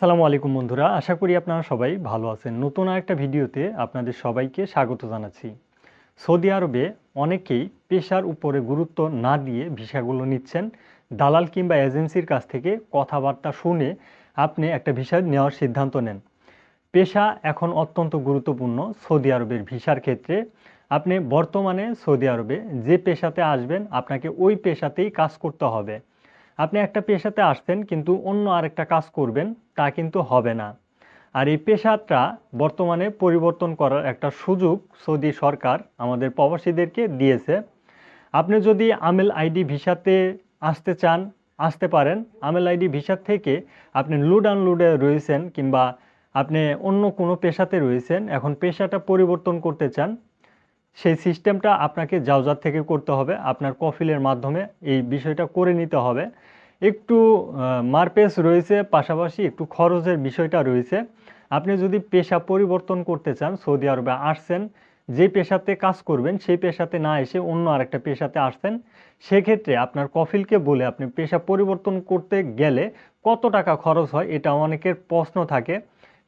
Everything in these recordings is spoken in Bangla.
আসসালামু আলাইকুম বন্ধুরা, আশা করি আপনারা সবাই ভালো আছেন। নতুন একটা ভিডিওতে আপনাদের সবাইকে স্বাগত জানাচ্ছি। সৌদি আরবে অনেকেই পেশার উপরে গুরুত্ব না দিয়ে ভিসাগুলো নিচ্ছেন। দালাল কিংবা এজেন্সির কাছ থেকে কথাবার্তা শুনে আপনি একটা ভিসা নেওয়ার সিদ্ধান্ত নেন। পেশা এখন অত্যন্ত গুরুত্বপূর্ণ সৌদি আরবের ভিসার ক্ষেত্রে। আপনি বর্তমানে সৌদি আরবে যে পেশাতে আসবেন, আপনাকে ওই পেশাতেই কাজ করতে হবে। আপনি একটা পেশাতে আসছেন, কিন্তু অন্য আরেকটা কাজ করবেন, তা কিন্তু হবে না। আর এই পেশাটা বর্তমানে পরিবর্তন করার একটা সুযোগ সৌদি সরকার আমাদের প্রবাসীদেরকে দিয়েছে। আপনি যদি আমেল আইডি ভিসাতে আসতে চান, আসতে পারেন। আমেল আইডি ভিসা থেকে আপনি লুড আনলুডে রয়েছেন কিংবা আপনি অন্য কোনো পেশাতে রয়েছেন, এখন পেশাটা পরিবর্তন করতে চান সেই সিস্টেমটা আপনাকে জাউজার থেকে করতে হবে। আপনার কফিলের মাধ্যমে এই বিষয়টা করে নিতে হবে। একটু মারপেস রয়েছে, পাশাপাশি একটু খরচের বিষয়টা রয়েছে। আপনি যদি পেশা পরিবর্তন করতে চান, সৌদি আরবে আসছেন, যে পেশাতে কাজ করবেন, সেই পেশাতে না এসে অন্য আরেকটা পেশাতে আসছেন, সেক্ষেত্রে আপনার কফিলকে বলে আপনি পেশা পরিবর্তন করতে গেলে কত টাকা খরচ হয়, এটা অনেকের প্রশ্ন থাকে।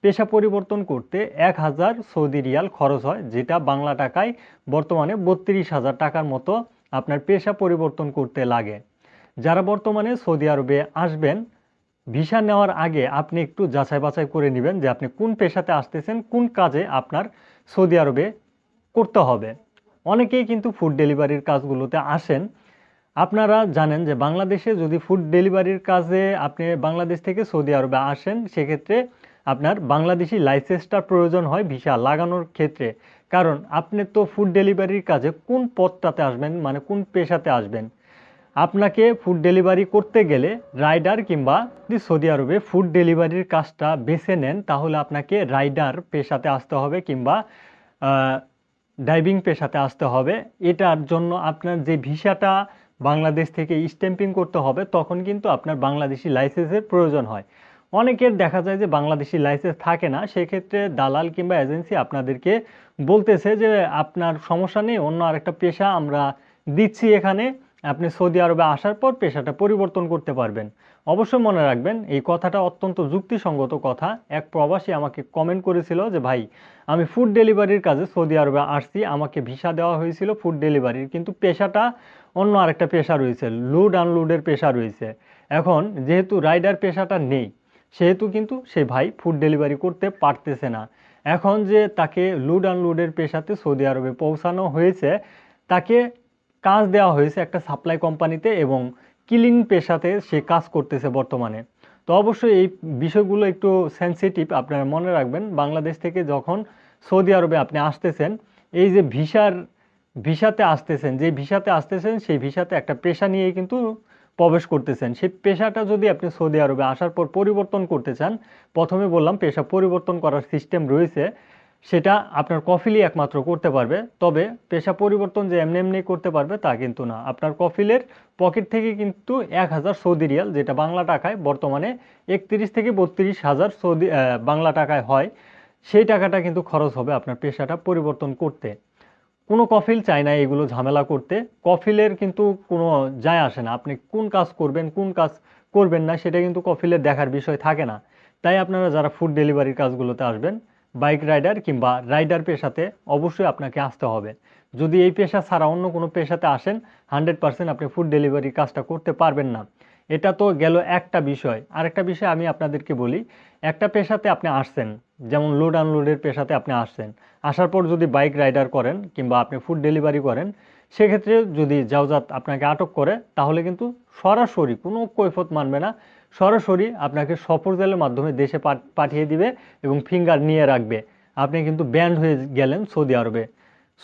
পেশা পরিবর্তন করতে এক হাজার সৌদি রিয়াল খরচ হয়, যেটা বাংলা টাকায় বর্তমানে বত্রিশ হাজার টাকার মতো আপনার পেশা পরিবর্তন করতে লাগে। যারা বর্তমানে সৌদি আরবে আসবেন, ভিসা নেওয়ার আগে আপনি একটু যাচাই বাছাই করে নেবেন যে আপনি কোন পেশাতে আসতেছেন, কোন কাজে আপনার সৌদি আরবে করতে হবে। অনেকেই কিন্তু ফুড ডেলিভারির কাজগুলোতে আসেন। আপনারা জানেন যে বাংলাদেশে যদি ফুড ডেলিভারির কাজে আপনি বাংলাদেশ থেকে সৌদি আরবে আসেন, সেক্ষেত্রে আপনার বাংলাদেশি লাইসেন্সটার প্রয়োজন হয় ভিসা লাগানোর ক্ষেত্রে। কারণ আপনি তো ফুড ডেলিভারির কাজে কোন পথটাতে আসবেন মানে কোন পেশাতে আসবেন? আপনাকে ফুড ডেলিভারি করতে গেলে রাইডার কিংবা সৌদি আরবে ফুড ডেলিভারির কাজটা বেছে নেন, তাহলে আপনাকে রাইডার পেশাতে আসতে হবে কিংবা ড্রাইভিং পেশাতে আসতে হবে। এটার জন্য আপনার যে ভিসাটা বাংলাদেশ থেকে স্ট্যাম্পিং করতে হবে, তখন কিন্তু আপনার বাংলাদেশি লাইসেন্সের প্রয়োজন হয়। অনেকের দেখা যায় যে বাংলাদেশি লাইসেন্স থাকে না, সেক্ষেত্রে দালাল কিংবা এজেন্সি আপনাদেরকে বলতেছে যে আপনার সমস্যা নেই, অন্য আরেকটা পেশা আমরা দিচ্ছি এখানে, আপনি সৌদি আরবে আসার পর পেশাটা পরিবর্তন করতে পারবেন। অবশ্যই মনে রাখবেন, এই কথাটা অত্যন্ত যুক্তিসঙ্গত কথা। এক প্রবাসী আমাকে কমেন্ট করেছিল যে, ভাই, আমি ফুড ডেলিভারির কাজে সৌদি আরবে আসছি, আমাকে ভিসা দেওয়া হয়েছিল ফুড ডেলিভারির কিন্তু পেশাটা অন্য আরেকটা পেশা রয়েছে লুড আনলুডের পেশা রয়েছে। এখন যেহেতু রাইডার পেশাটা নেই সেহেতু কিন্তু সে ভাই ফুড ডেলিভারি করতে পারতেছে না। এখন যে তাকে লুড আনলুডের পেশাতে সৌদি আরবে পৌঁছানো হয়েছে, তাকে কাজ দেওয়া হয়েছে একটা সাপ্লাই কোম্পানিতে এবং কিলিং পেশাতে সে কাজ করতেছে বর্তমানে। তো অবশ্যই এই বিষয়গুলো একটু সেন্সিটিভ আপনারা মনে রাখবেন, বাংলাদেশ থেকে যখন সৌদি আরবে আপনি আসতেছেন, এই যে ভিসার, ভিসাতে আসতেছেন, যে ভিসাতে আসতেছেন, সেই ভিসাতে একটা পেশা নিয়ে কিন্তু প্রবেশ করতেছেন। সেই পেশাটা যদি আপনি সৌদি আরবে আসার পর পরিবর্তন করতে চান, প্রথমে বললাম পেশা পরিবর্তন করার সিস্টেম রয়েছে, সেটা আপনার কফিলই একমাত্র করতে পারবে। তবে পেশা পরিবর্তন যে এমনি এমনি করতে পারবে তা কিন্তু না। আপনার কফিলের পকেট থেকে কিন্তু এক হাজার সৌদি রিয়াল, যেটা বাংলা টাকায়, বর্তমানে একত্রিশ থেকে বত্রিশ হাজার সৌদি বাংলা টাকায় হয়, সেই টাকাটা কিন্তু খরচ হবে আপনার পেশাটা পরিবর্তন করতে। কোনো কফিল চায় না এগুলো ঝামেলা করতে। কফিলের কিন্তু কোনো যায় আসে না। আপনি কোন কাজ করবেন, কোন কাজ করবেন না, সেটা কিন্তু কফিলের দেখার বিষয় থাকে না। তাই আপনারা যারা ফুড ডেলিভারির কাজগুলোতে আসবেন বাইক রাইডার কিংবা রাইডার পেশাতে অবশ্যই আপনাকে আসতে হবে। যদি এই পেশা ছাড়া অন্য কোনো পেশাতে আসেন হান্ড্রেড পার্সেন্ট আপনি ফুড ডেলিভারি কাজটা করতে পারবেন না। এটা তো গেল একটা বিষয়। আরেকটা বিষয় আমি আপনাদেরকে বলি, একটা পেশাতে আপনি আসছেন যেমন লোড আনলোডের পেশাতে আপনি আসছেন। আসার পর যদি বাইক রাইডার করেন কিংবা আপনি ফুড ডেলিভারি করেন, সেক্ষেত্রে যদি জাউজাত আপনাকে আটক করে, তাহলে কিন্তু সরাসরি, কোনো কৈফত মানবে না, সরাসরি আপনাকে সফর জেলের মাধ্যমে দেশে পাঠ- পাঠিয়ে দিবে এবং ফিঙ্গার নিয়ে রাখবে। আপনি কিন্তু ব্যান্ড হয়ে গেলেন সৌদি আরবে।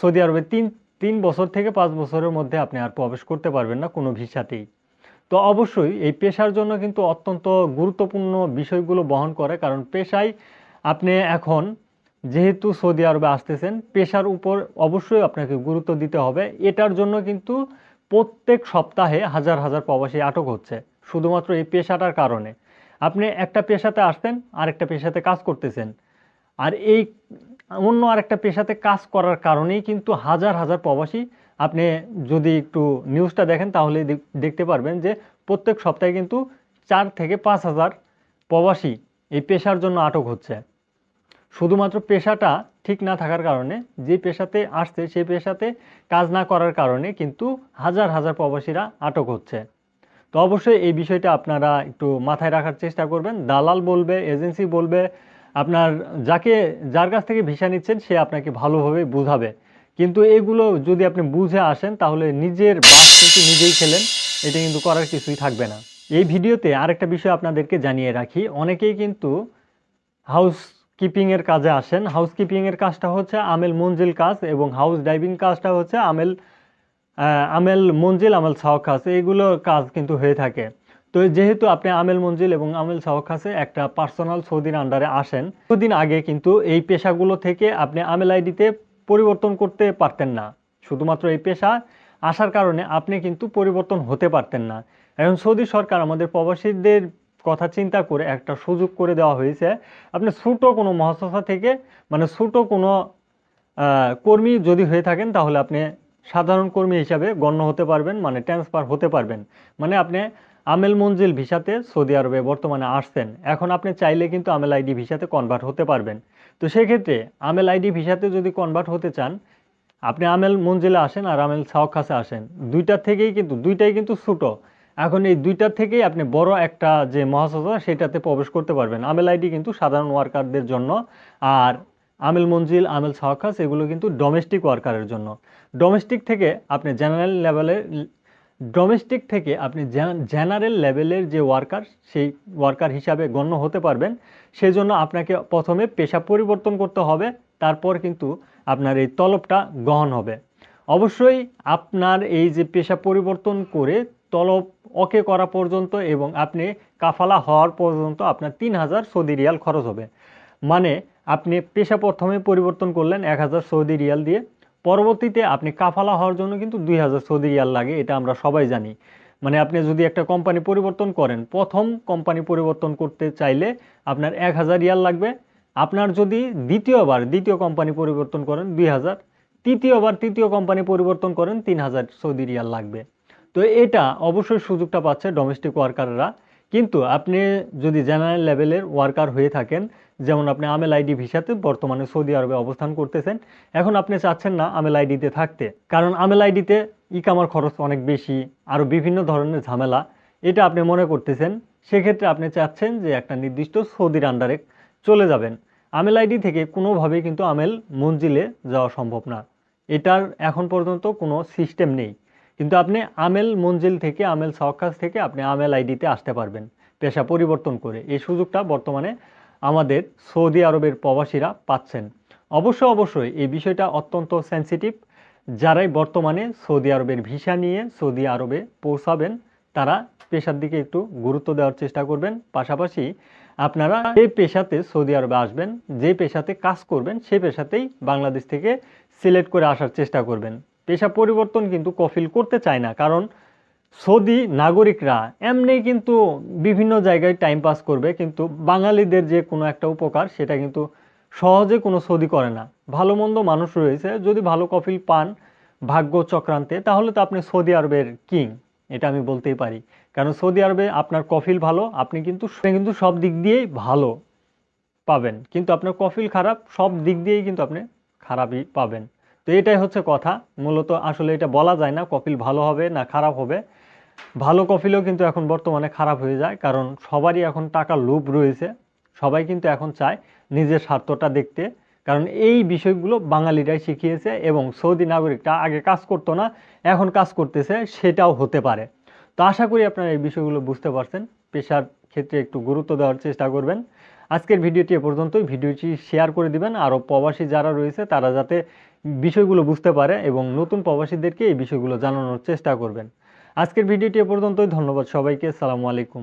সৌদি আরবে তিন তিন বছর থেকে পাঁচ বছরের মধ্যে আপনি আর প্রবেশ করতে পারবেন না কোনো ভিসাতেই। তো অবশ্যই এই পেশার জন্য কিন্তু অত্যন্ত গুরুত্বপূর্ণ বিষয়গুলো বহন করে, কারণ পেশায় আপনি এখন যেহেতু সৌদি আরবে আসতেছেন, পেশার উপর অবশ্যই আপনাকে গুরুত্ব দিতে হবে। এটার জন্য কিন্তু প্রত্যেক সপ্তাহে হাজার হাজার প্রবাসী আটক হচ্ছে, শুধুমাত্র এই পেশাটার কারণে। আপনি একটা পেশাতে আসতেন, আরেকটা পেশাতে কাজ করতেছেন। আর এই অন্য আরেকটা পেশাতে কাজ করার কারণেই কিন্তু হাজার হাজার প্রবাসী আপনি যদি একটু নিউজটা দেখেন, তাহলে দেখ- দেখতে পারবেন যে প্রত্যেক সপ্তাহে কিন্তু চার থেকে পাঁচ হাজার প্রবাসী এই পেশার জন্য আটক হচ্ছে। শুধুমাত্র পেশাটা ঠিক না থাকার কারণে, যে পেশাতে আসছে সেই পেশাতে কাজ না করার কারণে কিন্তু হাজার হাজার প্রবাসীরা আটক হচ্ছে। তো অবশ্যই এই বিষয়টা আপনারা একটু মাথায় রাখার চেষ্টা করবেন। দালাল বলবে, এজেন্সি বলবে, আপনার যাকে, যার কাছ থেকে ভিসা নিচ্ছেন সে আপনাকে ভালোভাবে বুঝাবে। কিন্তু এগুলো যদি আপনি বুঝে আসেন, তাহলে নিজের বাস কিন্তু নিজেই খেলেন, এটা কিন্তু করার কিছুই থাকবে না। এই ভিডিওতে আরেকটা বিষয় আপনাদেরকে জানিয়ে রাখি, অনেকেই কিন্তু হাউস কিপিংয়ের কাজে আসেন। হাউস কিপিংয়ের কাজটা হচ্ছে আমেল মঞ্জিল কাজ এবং হাউস ডাইভিং কাজটা হচ্ছে আমেল আমেল মঞ্জিল আমেল সাওখাস এইগুলো কাজ কিন্তু হয়ে থাকে। তো যেহেতু আপনি আমেল মঞ্জিল এবং আমেল সাওখাসে একটা পার্সোনাল সৌদির আন্ডারে আসেন, কিছুদিন আগে কিন্তু এই পেশাগুলো থেকে আপনি আমেল আইডিতে পরিবর্তন করতে পারতেন না। শুধুমাত্র এই পেশা আসার কারণে আপনি কিন্তু পরিবর্তন হতে পারতেন না। এখন সৌদি সরকার আমাদের প্রবাসীদের কথা চিন্তা করে একটা সুযোগ করে দেওয়া হয়েছে। আপনি ছোটো কোনো মহাসভা থেকে মানে ছোটো কোনো কর্মী যদি হয়ে থাকেন, তাহলে আপনি সাধারণ কর্মী হিসাবে গণ্য হতে পারবেন মানে ট্রান্সফার হতে পারবেন। মানে আপনি আমেল মঞ্জিল ভিসাতে সৌদি আরবে বর্তমানে আসছেন। এখন আপনি চাইলে কিন্তু আমেল আইডি ভিসাতে কনভার্ট হতে পারবেন। তো সেক্ষেত্রে আমেল আইডি ভিসাতে যদি কনভার্ট হতে চান, আপনি আমেল মঞ্জিলে আসেন আর আমেল সাওখাসে আসেন। দুইটার থেকেই কিন্তু, দুইটাই কিন্তু ছোটো। এখন এই দুইটার থেকেই আপনি বড় একটা যে মহাসভা সেটাতে প্রবেশ করতে পারবেন। আমেল আইডি কিন্তু সাধারণ ওয়ার্কারদের জন্য, আর আমেল মঞ্জিল, আমেল সাওখাস এগুলো কিন্তু ডোমেস্টিক ওয়ার্কারের জন্য। ডোমেস্টিক থেকে আপনি জেনারেল লেভেলের ডোমেস্টিক থেকে আপনি জেনারেল লেভেলের যে ওয়ার্কার, সেই ওয়ার্কার হিসাবে গণ্য হতে পারবেন। সেই জন্য আপনাকে প্রথমে পেশা পরিবর্তন করতে হবে, তারপর কিন্তু আপনার এই তলবটা গ্রহণ হবে। অবশ্যই আপনার এই যে পেশা পরিবর্তন করে তলব ওকে করা পর্যন্ত এবং আপনি কাফালা হওয়ার পর্যন্ত আপনার তিন হাজার সৌদি রিয়াল খরচ হবে। মানে আপনি পেশা প্রথমে পরিবর্তন করলেন এক হাজার সৌদি রিয়াল দিয়ে। পরবর্তীতে আপনি কাফালা হওয়ার জন্য কিন্তু দুই হাজার সৌদি রিয়াল লাগে, এটা আমরা সবাই জানি। মানে আপনি যদি একটা কোম্পানি পরিবর্তন করেন, প্রথম কোম্পানি পরিবর্তন করতে চাইলে আপনার এক হাজার রিয়াল লাগবে। আপনার যদি দ্বিতীয়বার দ্বিতীয় কোম্পানি পরিবর্তন করেন দুই হাজার, তৃতীয়বার তৃতীয় কোম্পানি পরিবর্তন করেন তিন হাজার সৌদি রিয়াল লাগবে। তো এটা অবশ্যই সুযোগটা পাচ্ছে ডোমেস্টিক ওয়ার্কাররা কিন্তু আপনি যদি জেনারেল লেভেলের ওয়ার্কার হয়ে থাকেন, যেমন আপনি আমেল আইডি ভিসাতে বর্তমানে সৌদি আরবে অবস্থান করতেছেন, এখন আপনি চাচ্ছেন না আমেল আইডিতে থাকতে। কারণ আমেল আইডিতে ই কামার খরচ অনেক বেশি আরও বিভিন্ন ধরনের ঝামেলা। এটা আপনি মনে করতেছেন, সেক্ষেত্রে আপনি চাচ্ছেন যে একটা নির্দিষ্ট সৌদির আন্ডারে চলে যাবেন। আমেল আইডি থেকে কোনোভাবেই কিন্তু আমেল মঞ্জিলে যাওয়া সম্ভব না। এটার এখন পর্যন্ত কোনো সিস্টেম নেই। কিন্তু আপনি আমেল মঞ্জিল থেকে, আমেল সওকাজ থেকে আপনি আমেল আইডিতে আসতে পারবেন, পেশা পরিবর্তন করে। এই সুযোগটা বর্তমানে আমাদের সৌদি আরবের প্রবাসীরা পাচ্ছেন। অবশ্য, অবশ্যই এই বিষয়টা অত্যন্ত সেন্সিটিভ যারাই বর্তমানে সৌদি আরবের ভিসা নিয়ে সৌদি আরবে পৌঁছাবেন, তারা পেশার দিকে একটু গুরুত্ব দেওয়ার চেষ্টা করবেন। পাশাপাশি আপনারা যে পেশাতে সৌদি আরবে আসবেন, যে পেশাতে কাজ করবেন সেই পেশাতেই বাংলাদেশ থেকে সিলেক্ট করে আসার চেষ্টা করবেন। পেশা পরিবর্তন কিন্তু কফিল করতে চায় না, কারণ সৌদি নাগরিকরা এমনি কিন্তু বিভিন্ন জায়গায় টাইম পাস করবে, কিন্তু বাঙালিদের যে কোনো একটা উপকার সেটা কিন্তু সহজে কোনো সৌদি করে না। ভালো মন্দ মানুষ রয়েছে, যদি ভালো কফিল পান ভাগ্য চক্রান্তে, তাহলে তো আপনি সৌদি আরবের কিং, এটা আমি বলতেই পারি। কারণ সৌদি আরবে আপনার কফিল ভালো, আপনি কিন্তু কিন্তু সব দিক দিয়েই ভালো পাবেন। কিন্তু আপনার কফিল খারাপ, সব দিক দিয়েই কিন্তু আপনি খারাপই পাবেন। তো এটাই হচ্ছে কথা। মূলত আসলে এটা বলা যায় না, কপিল ভালো হবে না খারাপ হবে। ভালো কপিলও কিন্তু এখন বর্তমানে খারাপ হয়ে যায়, কারণ সবারই এখন টাকার লোভ রয়েছে। সবাই কিন্তু এখন চায় নিজের স্বার্থটা দেখতে। কারণ এই বিষয়গুলো বাঙালিরাই শিখিয়েছে এবং সৌদি নাগরিকটা আগে কাজ করতো না, এখন কাজ করতেছে, সেটাও হতে পারে। তো আশা করি আপনারা এই বিষয়গুলো বুঝতে পারছেন। পেশার ক্ষেত্রে একটু গুরুত্ব দেওয়ার চেষ্টা করবেন। আজকের ভিডিওটি এ পর্যন্তই। ভিডিওটি শেয়ার করে দিবেন। আরও প্রবাসী যারা রয়েছে, তারা যাতে বিষয়গুলো বুঝতে পারে এবং নতুন প্রবাসীদেরকে এই বিষয়গুলো জানানোর চেষ্টা করবেন। আজকের ভিডিওটি এ পর্যন্তই। ধন্যবাদ সবাইকে। সালামু আলাইকুম।